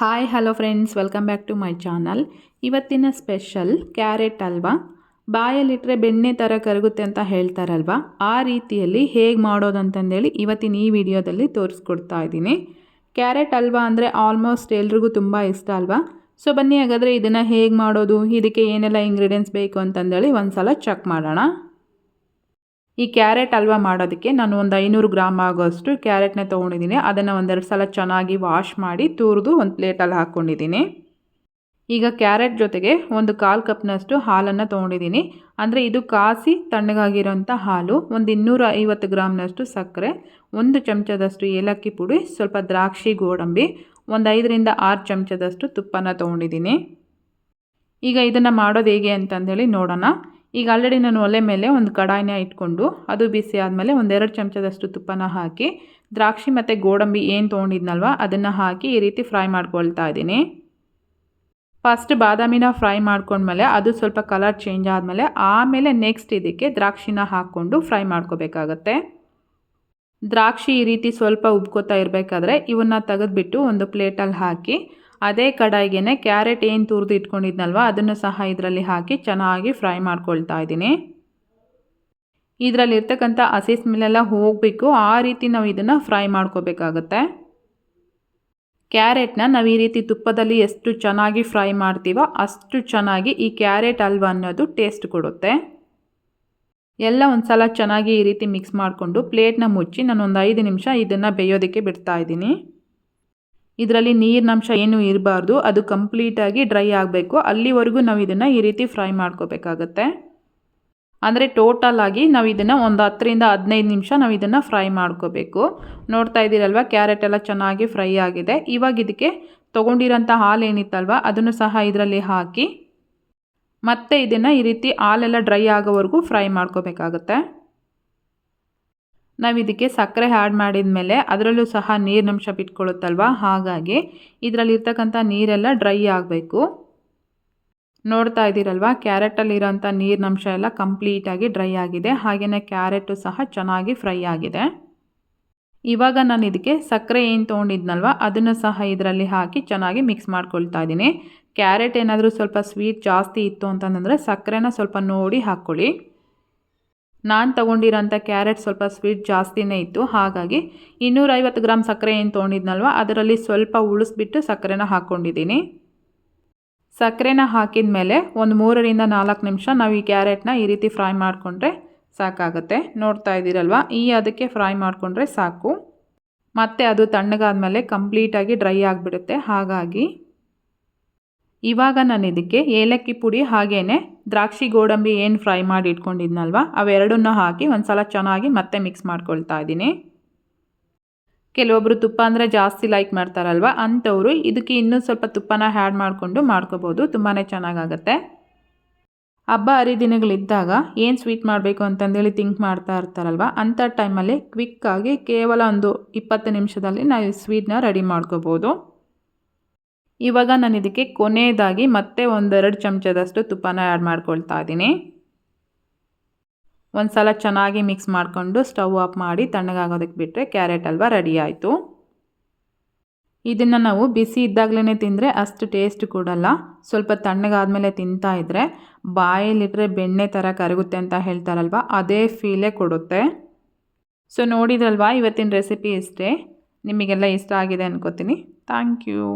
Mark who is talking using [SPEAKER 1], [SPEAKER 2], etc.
[SPEAKER 1] Hi hello friends welcome back to my channel ಇವತ್ತಿನ special carrot ಅಲ್ವಾ? ಬಾಯಲ್ಲಿಟ್ಟರೆ ಬೆಣ್ಣೆ ಥರ ಕರಗುತ್ತೆ ಅಂತ ಹೇಳ್ತಾರಲ್ವಾ? ಆ ರೀತಿಯಲ್ಲಿ ಹೇಗೆ ಮಾಡೋದು ಅಂತಂದೇಳಿ ಇವತ್ತಿನ ಈ ವಿಡಿಯೋದಲ್ಲಿ ತೋರಿಸ್ಕೊಡ್ತಾ ಇದ್ದೀನಿ. ಕ್ಯಾರೆಟ್ ಅಲ್ವಾ ಅಂದರೆ ಆಲ್ಮೋಸ್ಟ್ ಎಲ್ರಿಗೂ ತುಂಬ ಇಷ್ಟ ಅಲ್ವಾ? ಸೊ ಬನ್ನಿ ಹಾಗಾದರೆ ಇದನ್ನು ಹೇಗೆ ಮಾಡೋದು? ಇದಕ್ಕೆ ಏನೆಲ್ಲ ಇಂಗ್ರೀಡಿಯೆಂಟ್ಸ್ ಬೇಕು ಅಂತಂದೇಳಿ ಒಂದು ಸಲ ಚೆಕ್ ಮಾಡೋಣ. ಈ ಕ್ಯಾರೆಟ್ ಹಲ್ವಾ ಮಾಡೋದಕ್ಕೆ ನಾನು ಒಂದು ಐನೂರು ಗ್ರಾಮ್ ಆಗೋಷ್ಟು ಕ್ಯಾರೆಟ್ನ ತೊಗೊಂಡಿದ್ದೀನಿ. ಅದನ್ನು ಒಂದೆರಡು ಸಲ ಚೆನ್ನಾಗಿ ವಾಶ್ ಮಾಡಿ ತುರಿದು ಒಂದು ಪ್ಲೇಟಲ್ಲಿ ಹಾಕ್ಕೊಂಡಿದ್ದೀನಿ. ಈಗ ಕ್ಯಾರೆಟ್ ಜೊತೆಗೆ ಒಂದು ಕಾಲು ಕಪ್ನಷ್ಟು ಹಾಲನ್ನು ತೊಗೊಂಡಿದ್ದೀನಿ. ಅಂದರೆ ಇದು ಕಾಸಿ ತಣ್ಣಗಾಗಿರೋಂಥ ಹಾಲು, ಒಂದು ಇನ್ನೂರ ಐವತ್ತು ಗ್ರಾಮ್ನಷ್ಟು ಸಕ್ಕರೆ, ಒಂದು ಚಮಚದಷ್ಟು ಏಲಕ್ಕಿ ಪುಡಿ, ಸ್ವಲ್ಪ ದ್ರಾಕ್ಷಿ ಗೋಡಂಬಿ, ಒಂದು ಐದರಿಂದ ಆರು ಚಮಚದಷ್ಟು ತುಪ್ಪನ ತೊಗೊಂಡಿದ್ದೀನಿ. ಈಗ ಇದನ್ನು ಮಾಡೋದು ಹೇಗೆ ಅಂತಂದೇಳಿ ನೋಡೋಣ. ಈಗ ಆಲ್ರೆಡಿ ನಾನು ಒಲೆ ಮೇಲೆ ಒಂದು ಕಡಾಯಿನ ಇಟ್ಕೊಂಡು ಅದು ಬಿಸಿ ಆದಮೇಲೆ ಒಂದೆರಡು ಚಮಚದಷ್ಟು ತುಪ್ಪನ ಹಾಕಿ, ದ್ರಾಕ್ಷಿ ಮತ್ತು ಗೋಡಂಬಿ ಏನು ತೊಗೊಂಡಿದ್ನಲ್ವ ಅದನ್ನು ಹಾಕಿ ಈ ರೀತಿ ಫ್ರೈ ಮಾಡ್ಕೊಳ್ತಾ ಇದ್ದೀನಿ. ಫಸ್ಟ್ ಬಾದಾಮಿನ ಫ್ರೈ ಮಾಡ್ಕೊಂಡ್ಮೇಲೆ ಅದು ಸ್ವಲ್ಪ ಕಲರ್ ಚೇಂಜ್ ಆದಮೇಲೆ ಆಮೇಲೆ ನೆಕ್ಸ್ಟ್ ಇದಕ್ಕೆ ದ್ರಾಕ್ಷಿನ ಹಾಕ್ಕೊಂಡು ಫ್ರೈ ಮಾಡ್ಕೋಬೇಕಾಗತ್ತೆ. ದ್ರಾಕ್ಷಿ ಈ ರೀತಿ ಸ್ವಲ್ಪ ಉಬ್ಕೋತಾ ಇರಬೇಕಾದ್ರೆ ಇವನ್ನ ತೆಗೆದುಬಿಟ್ಟು ಒಂದು ಪ್ಲೇಟಲ್ಲಿ ಹಾಕಿ ಅದೇ ಕಡಾಯಿಗೆ ಕ್ಯಾರೆಟ್ ಏನು ತುರಿದು ಇಟ್ಕೊಂಡಿದ್ನಲ್ವ, ಅದನ್ನು ಸಹ ಇದರಲ್ಲಿ ಹಾಕಿ ಚೆನ್ನಾಗಿ ಫ್ರೈ ಮಾಡ್ಕೊಳ್ತಾ ಇದ್ದೀನಿ. ಇದರಲ್ಲಿರ್ತಕ್ಕಂಥ ಹಸಿ ಸ್ಮೆಲ್ಲೆಲ್ಲ ಹೋಗಬೇಕು, ಆ ರೀತಿ ನಾವು ಇದನ್ನು ಫ್ರೈ ಮಾಡ್ಕೋಬೇಕಾಗತ್ತೆ. ಕ್ಯಾರೆಟ್ನ ನಾವು ಈ ರೀತಿ ತುಪ್ಪದಲ್ಲಿ ಎಷ್ಟು ಚೆನ್ನಾಗಿ ಫ್ರೈ ಮಾಡ್ತೀವೋ ಅಷ್ಟು ಚೆನ್ನಾಗಿ ಈ ಕ್ಯಾರೆಟ್ ಅಲ್ವಾ ಅನ್ನೋದು ಟೇಸ್ಟ್ ಕೊಡುತ್ತೆ. ಎಲ್ಲ ಒಂದು ಸಲ ಚೆನ್ನಾಗಿ ಈ ರೀತಿ ಮಿಕ್ಸ್ ಮಾಡಿಕೊಂಡು ಪ್ಲೇಟ್ನ ಮುಚ್ಚಿ ನಾನು ಒಂದು ಐದು ನಿಮಿಷ ಇದನ್ನು ಬೇಯೋದಕ್ಕೆ ಬಿಡ್ತಾ ಇದ್ದೀನಿ. ಇದರಲ್ಲಿ ನೀರಿನಂಶ ಏನೂ ಇರಬಾರ್ದು, ಅದು ಕಂಪ್ಲೀಟಾಗಿ ಡ್ರೈ ಆಗಬೇಕು. ಅಲ್ಲಿವರೆಗೂ ನಾವು ಇದನ್ನು ಈ ರೀತಿ ಫ್ರೈ ಮಾಡ್ಕೋಬೇಕಾಗತ್ತೆ. ಅಂದರೆ ಟೋಟಲ್ ಆಗಿ ನಾವು ಇದನ್ನು ಒಂದು ಹತ್ತರಿಂದ ಹದಿನೈದು ನಿಮಿಷ ನಾವು ಇದನ್ನು ಫ್ರೈ ಮಾಡ್ಕೋಬೇಕು. ನೋಡ್ತಾ ಇದ್ದೀರಲ್ವ, ಕ್ಯಾರೆಟ್ ಎಲ್ಲ ಚೆನ್ನಾಗಿ ಫ್ರೈ ಆಗಿದೆ. ಇವಾಗ ಇದಕ್ಕೆ ತೊಗೊಂಡಿರೋಂಥ ಹಾಲು ಏನಿತ್ತಲ್ವ, ಅದನ್ನು ಸಹ ಇದರಲ್ಲಿ ಹಾಕಿ ಮತ್ತೆ ಇದನ್ನು ಈ ರೀತಿ ಹಾಲೆಲ್ಲ ಡ್ರೈ ಆಗೋವರೆಗೂ ಫ್ರೈ ಮಾಡ್ಕೋಬೇಕಾಗತ್ತೆ. ನಾವು ಇದಕ್ಕೆ ಸಕ್ಕರೆ ಆ್ಯಡ್ ಮಾಡಿದ ಮೇಲೆ ಅದರಲ್ಲೂ ಸಹ ನೀರಿನಂಶ ಬಿಟ್ಕೊಳ್ಳುತ್ತಲ್ವ ಹಾಗಾಗಿ ಇದರಲ್ಲಿರ್ತಕ್ಕಂಥ ನೀರೆಲ್ಲ ಡ್ರೈ ಆಗಬೇಕು. ನೋಡ್ತಾ ಇದ್ದೀರಲ್ವ? ಕ್ಯಾರೆಟಲ್ಲಿರೋಂಥ ನೀರಿನಂಶ ಎಲ್ಲ ಕಂಪ್ಲೀಟಾಗಿ ಡ್ರೈ ಆಗಿದೆ. ಹಾಗೆಯೇ ಕ್ಯಾರೆಟು ಸಹ ಚೆನ್ನಾಗಿ ಫ್ರೈ ಆಗಿದೆ. ಇವಾಗ ನಾನು ಇದಕ್ಕೆ ಸಕ್ಕರೆ ಏನು ತೊಗೊಂಡಿದ್ನಲ್ವ? ಅದನ್ನು ಸಹ ಇದರಲ್ಲಿ ಹಾಕಿ ಚೆನ್ನಾಗಿ ಮಿಕ್ಸ್ ಮಾಡ್ಕೊಳ್ತಾ ಇದ್ದೀನಿ. ಕ್ಯಾರೆಟ್ ಏನಾದರೂ ಸ್ವಲ್ಪ ಸ್ವೀಟ್ ಜಾಸ್ತಿ ಇತ್ತು ಅಂತಂದರೆ ಸಕ್ಕರೆನ ಸ್ವಲ್ಪ ನೋಡಿ ಹಾಕ್ಕೊಳ್ಳಿ. ನಾನು ತೊಗೊಂಡಿರೋಂಥ ಕ್ಯಾರೆಟ್ ಸ್ವಲ್ಪ ಸ್ವೀಟ್ ಜಾಸ್ತಿನೇ ಇತ್ತು. ಹಾಗಾಗಿ ಇನ್ನೂರೈವತ್ತು ಗ್ರಾಮ್ ಸಕ್ಕರೆ ಏನು ತೊಗೊಂಡಿದ್ನಲ್ವ, ಅದರಲ್ಲಿ ಸ್ವಲ್ಪ ಉಳಿಸ್ಬಿಟ್ಟು ಸಕ್ಕರೆನ ಹಾಕ್ಕೊಂಡಿದ್ದೀನಿ ಸಕ್ಕರೆನ ಹಾಕಿದ ಮೇಲೆ ಒಂದು ಮೂರರಿಂದ ನಾಲ್ಕು ನಿಮಿಷ ನಾವು ಈ ಕ್ಯಾರೆಟ್ನ ಈ ರೀತಿ ಫ್ರೈ ಮಾಡಿಕೊಂಡ್ರೆ ಸಾಕಾಗುತ್ತೆ. ನೋಡ್ತಾ ಇದ್ದೀರಲ್ವ? ಈ ಅದಕ್ಕೆ ಫ್ರೈ ಮಾಡಿಕೊಂಡ್ರೆ ಸಾಕು. ಮತ್ತೆ ಅದು ತಣ್ಣಗಾದ ಮೇಲೆ ಕಂಪ್ಲೀಟಾಗಿ ಡ್ರೈ ಆಗಿಬಿಡುತ್ತೆ. ಹಾಗಾಗಿ ಇವಾಗ ನಾನು ಇದಕ್ಕೆ ಏಲಕ್ಕಿ ಪುಡಿ ಹಾಗೇ ದ್ರಾಕ್ಷಿ ಗೋಡಂಬಿ ಏನು ಫ್ರೈ ಮಾಡಿ ಇಟ್ಕೊಂಡಿದ್ನಲ್ವ, ಅವೆರಡನ್ನ ಹಾಕಿ ಒಂದು ಸಲ ಚೆನ್ನಾಗಿ ಮತ್ತೆ ಮಿಕ್ಸ್ ಮಾಡ್ಕೊಳ್ತಾ ಇದ್ದೀನಿ. ಕೆಲವೊಬ್ಬರು ತುಪ್ಪ ಅಂದರೆ ಜಾಸ್ತಿ ಲೈಕ್ ಮಾಡ್ತಾರಲ್ವ, ಅಂಥವರು ಇದಕ್ಕೆ ಇನ್ನೂ ಸ್ವಲ್ಪ ತುಪ್ಪನ ಹ್ಯಾಡ್ ಮಾಡಿಕೊಂಡು ಮಾಡ್ಕೋಬೋದು ತುಂಬಾ ಚೆನ್ನಾಗಾಗತ್ತೆ. ಹಬ್ಬ ಹರಿದಿನಗಳಿದ್ದಾಗ ಏನು ಸ್ವೀಟ್ ಮಾಡಬೇಕು ಅಂತಂದೇಳಿ ಥಿಂಕ್ ಮಾಡ್ತಾ ಇರ್ತಾರಲ್ವ, ಅಂಥ ಟೈಮಲ್ಲಿ ಕ್ವಿಕ್ಕಾಗಿ ಕೇವಲ ಒಂದು ಇಪ್ಪತ್ತು ನಿಮಿಷದಲ್ಲಿ ನಾವು ಸ್ವೀಟ್ನ ರೆಡಿ ಮಾಡ್ಕೋಬೋದು. ಇವಾಗ ನಾನು ಇದಕ್ಕೆ ಕೊನೆಯದಾಗಿ ಮತ್ತೆ ಒಂದೆರಡು ಚಮಚದಷ್ಟು ತುಪ್ಪನ ಆ್ಯಡ್ ಮಾಡ್ಕೊಳ್ತಾ ಇದ್ದೀನಿ. ಒಂದು ಸಲ ಚೆನ್ನಾಗಿ ಮಿಕ್ಸ್ ಮಾಡಿಕೊಂಡು ಸ್ಟವ್ ಆಫ್ ಮಾಡಿ ತಣ್ಣಗಾಗೋದಕ್ಕೆ ಬಿಟ್ಟರೆ ಕ್ಯಾರೆಟ್ ಹಲ್ವಾ ರೆಡಿ ಆಯಿತು. ಇದನ್ನು ನಾವು ಬಿಸಿ ಇದ್ದಾಗಲೇ ತಿಂದರೆ ಅಷ್ಟು ಟೇಸ್ಟ್ ಕೊಡಲ್ಲ. ಸ್ವಲ್ಪ ತಣ್ಣಗಾದಮೇಲೆ ತಿಂತಾ ಇದ್ದರೆ ಬಾಯಲ್ಲಿಟ್ಟರೆ ಬೆಣ್ಣೆ ಥರ ಕರಗುತ್ತೆ ಅಂತ ಹೇಳ್ತಾರಲ್ವ, ಅದೇ ಫೀಲೇ ಕೊಡುತ್ತೆ. ಸೊ ನೋಡಿದ್ರಲ್ವಾ ಇವತ್ತಿನ ರೆಸಿಪಿ ಇಷ್ಟೇ ನಿಮಗೆಲ್ಲ ಇಷ್ಟ ಆಗಿದೆ ಅನ್ಕೋತೀನಿ. Thank you